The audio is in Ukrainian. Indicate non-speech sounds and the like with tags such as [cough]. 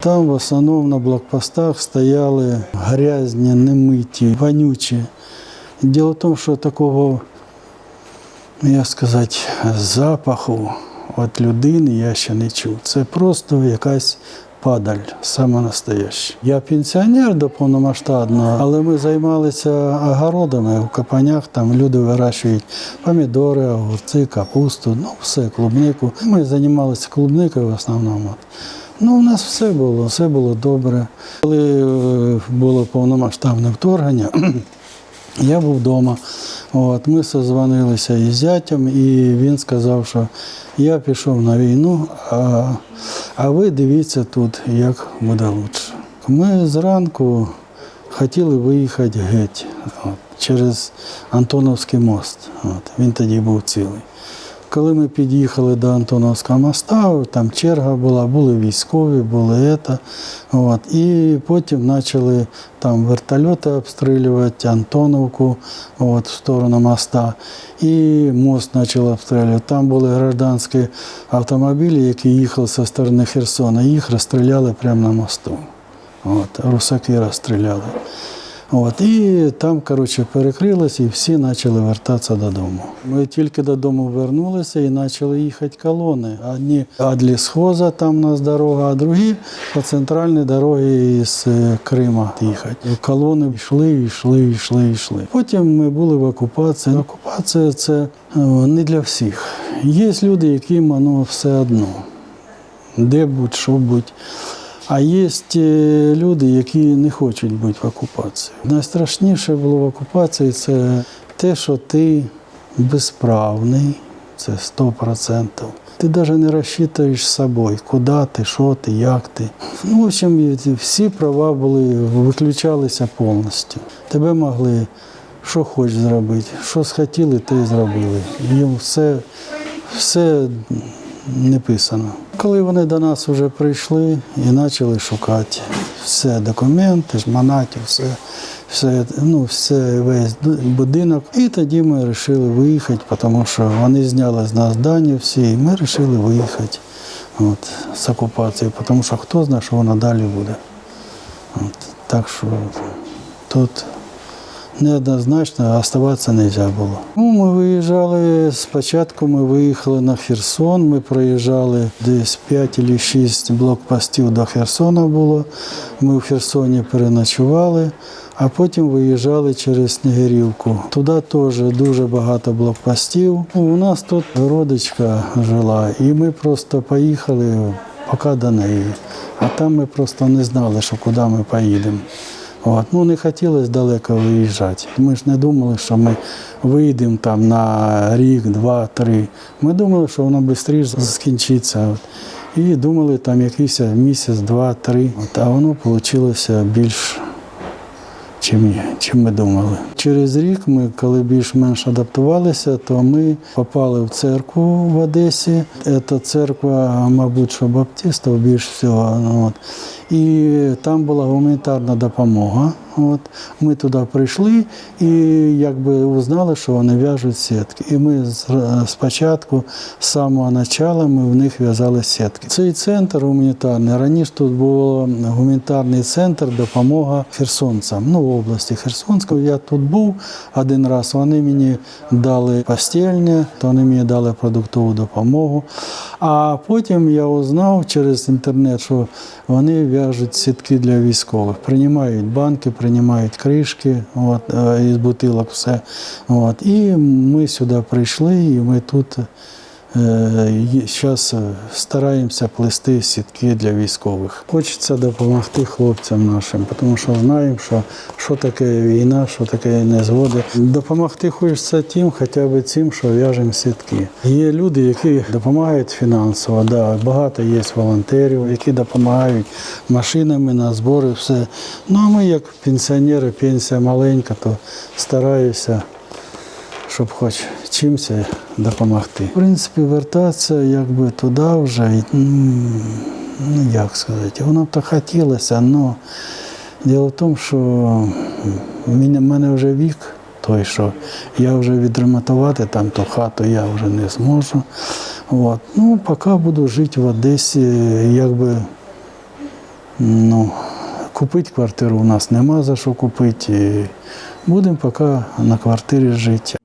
Там в основному на блокпостах стояли грязні, немиті, вонючі. Діло в тому, що такого, як сказати, запаху від людини я ще не чув. Це просто якась падаль, саме настояща. Я пенсіонер до повномасштабного, але ми займалися огородами в капанях. Там люди вирощують помідори, огурці, капусту, ну все, клубнику. Ми займалися клубникою в основному. Ну, у нас все було, все було добре. Коли е, було повномасштабне вторгнення, [clears throat] я був вдома. От, ми созвонилися із зятям, і він сказав, що я пішов на війну, а, а ви дивіться тут, як буде краще. Ми зранку хотіли виїхати геть от, через Антоновський мост. От, він тоді був цілий. Коли ми під'їхали до Антоновського моста, там черга була, були військові, були ета. От. І потім почали там вертольоти обстрілювати, Антоновку от, в сторону моста. І мост почали обстрілювати. Там були гражданські автомобілі, які їхали зі сторони Херсона. Їх розстріляли прямо на мосту. От, русаки розстріляли. От, і там, коротше, перекрилось, і всі почали вертатися додому. Ми тільки додому вернулися і почали їхати колони. Одні від лісхоза, там у нас дорога, а другі по центральній дорогі з е, Крима їхати. Колони йшли, йшли, йшли, йшли. Потім ми були в окупації. Окупація це е, не для всіх. Є люди, яким воно все одно де будь, що будь. А є е, люди, які не хочуть бути в окупації. Найстрашніше було в окупації це те, що ти безправний, це 100%. Ти навіть не розчитуєш з собою, куди ти, що ти, як ти. Ну, в общем, всі права були, виключалися повністю. Тебе могли що хочеш зробити, що схотіли, те й зробили. Їм все, все не писано. Коли вони до нас вже прийшли і почали шукати все, документи, жманати, все, все, ну, все, весь будинок. І тоді ми вирішили виїхати, тому що вони зняли з нас дані всі, і ми вирішили виїхати от, з окупації, тому що хто знає, що воно далі буде. От, так що тут неоднозначно оставатися не можна було. Ну, ми виїжджали, спочатку ми виїхали на Херсон, ми проїжджали десь 5 чи 6 блокпостів до Херсона було. Ми в Херсоні переночували, а потім виїжджали через Снігирівку. Туди теж дуже багато блокпостів. Ну, У нас тут родичка жила, і ми просто поїхали поки до неї. А там ми просто не знали, що куди ми поїдемо. От. Ну, не хотілося далеко виїжджати. Ми ж не думали, що ми вийдемо там на рік, два, три. Ми думали, що воно швидше скінчиться. От. І думали там якийсь місяць, два, три. От. А воно вийшло більш, чим, чим ми думали. Через рік ми, коли більш-менш адаптувалися, то ми попали в церкву в Одесі. Це церква, мабуть, що баптистів більш всього. Ну, от. І там була гуманітарна допомога. От. Ми туди прийшли і якби узнали, що вони в'яжуть сітки. І ми з- спочатку, з самого початку, ми в них в'язали сітки. Цей центр гуманітарний. Раніше тут був гуманітарний центр допомога херсонцям, ну, в області Херсонської. Я тут був один раз. Вони мені дали постільне, вони мені дали продуктову допомогу. А потім я узнав через інтернет, що вони в'яжуть сітки для військових, приймають банки, приймають кришки от, е, із бутилок, все. От. І ми сюди прийшли, і ми тут зараз стараємося плести сітки для військових. Хочеться допомогти хлопцям нашим, тому що знаємо, що, що таке війна, що таке незгоди. Допомогти хочеться тим, хоча б цим, що в'яжемо сітки. Є люди, які допомагають фінансово. Да, багато є волонтерів, які допомагають машинами на збори, все. Ну а ми, як пенсіонери, пенсія маленька, то стараюся щоб хоч чимось допомогти. В принципі, вертатися якби туди вже, ну як сказати, воно б то хотілося, але діло в тому, що в мене, вже вік той, що я вже відремонтувати там ту хату я вже не зможу. От. Ну, поки буду жити в Одесі, якби Ну, купити квартиру у нас нема за що купити. Будемо поки на квартирі жити.